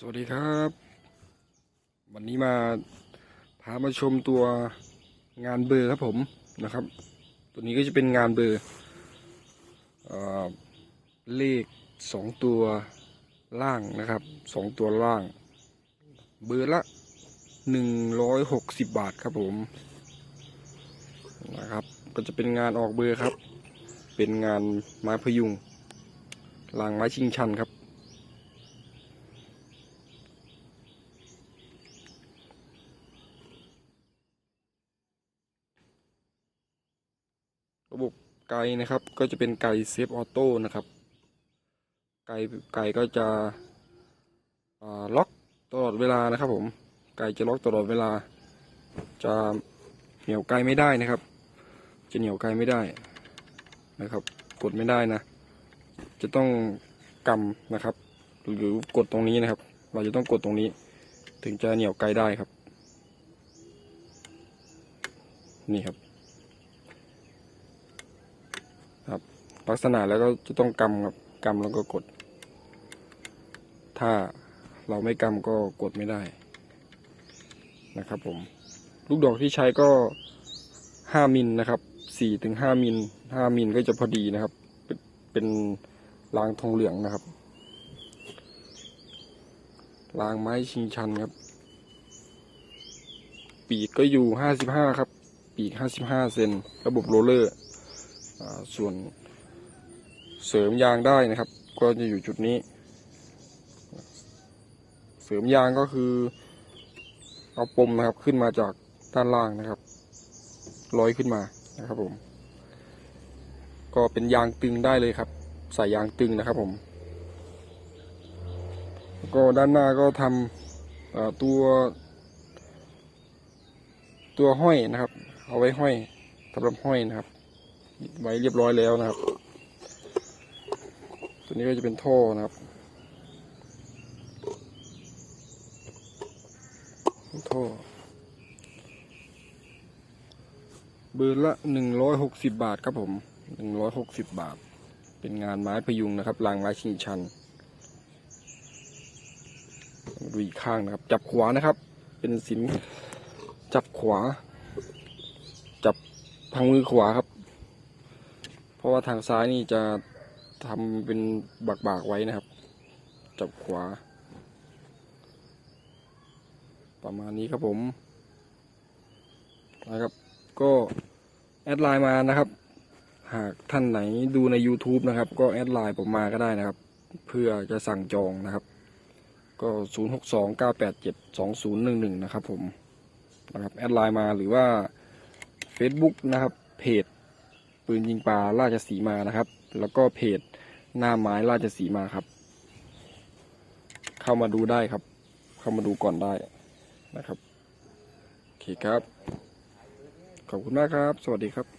สวัสดีครับ วันนี้มาพามาชมตัวงานเบอร์ครับผมนะครับ ตัวนี้ก็จะเป็นงานเบอร์เอเลขสองตัวล่างนะครับสองตัวล่าง เบอร์ละหนึ่งร้อยหกสิบบาทครับผมนะครับ ก็จะเป็นงานออกเบอร์ครับ เป็นงานไม้พยุงลางไม้ชิงชันครับ ระบบไกนะครับ ก็จะเป็นไกเซฟออโต้นะครับ ไกไกก็จะล็อกตลอดเวลานะครับ ผม ไกจะล็อกตลอดเวลา จะเหนี่ยวไกไม่ได้นะครับ จะเหนี่ยวไกไม่ได้นะครับ กดไม่ได้นะ จะต้องกำนะครับ หรือกดตรงนี้นะครับ เราจะต้องกดตรงนี้ ถึงจะเหนี่ยวไกได้ครับ นี่ครับ ครับ ลักษณะแล้วก็จะต้องกำครับกำแล้วก็กด ถ้าเราไม่กำก็กดไม่ได้นะครับผม ลูกดอกที่ใช้ก็ห้ามิลนะครับสี่ถึงห้ามิลห้ามิลก็จะพอดีนะครับ เป็นรางทองเหลืองนะครับรางไม้ชิงชันครับ ปีกก็อยู่ห้าสิบห้าครับ ปีกห้าสิบห้าเซนระบบโรเลอร์ ส่วนเสริมยางได้นะครับ ก็จะอยู่จุดนี้ เสริมยางก็คือ เอาปมนะครับขึ้นมาจากด้านล่างนะครับร้อยขึ้นมานะครับผม ก็เป็นยางตึงได้เลยครับใส่ยางตึงนะครับผม ก็ด้านหน้าก็ทำอ่าตัว ตัวห้อยนะครับ เอาไว้ห้อยสำหรับห้อยนะครับ ไว้เรียบร้อยแล้วนะครับ ตัวนี้ก็จะเป็นท่อนะครับ ท่อ เบอร์ละหนึ่งร้อยหกสิบบาทครับผมหนึ่งร้อยหกสิบบาท เป็นงานไม้พยุงนะครับรางไม้ชิงชันดูอีกข้างนะครับ จับขวานะครับ เป็นสินจับขวา จับทางมือขวาครับ เพราะว่าทางซ้ายนี่จะทำเป็นบากๆไว้นะครับ จับขวา ประมาณนี้ครับผมนะครับ ก็แอดไลน์มานะครับ หากท่านไหนดูใน YouTube นะครับ ก็แอดไลน์ผมมาก็ได้นะครับ เพื่อจะสั่งจองนะครับ ก็ 0629872011 นะครับผมนะครับแอดไลน์มาหรือว่า Facebook นะครับเพจ ปืนยิงปลาราชสีมานะครับ แล้วก็เพจหน้าไม้ราชสีมาครับ เข้ามาดูได้ครับ เข้ามาดูก่อนได้นะครับโอเคครับ ขอบคุณมากครับ สวัสดีครับ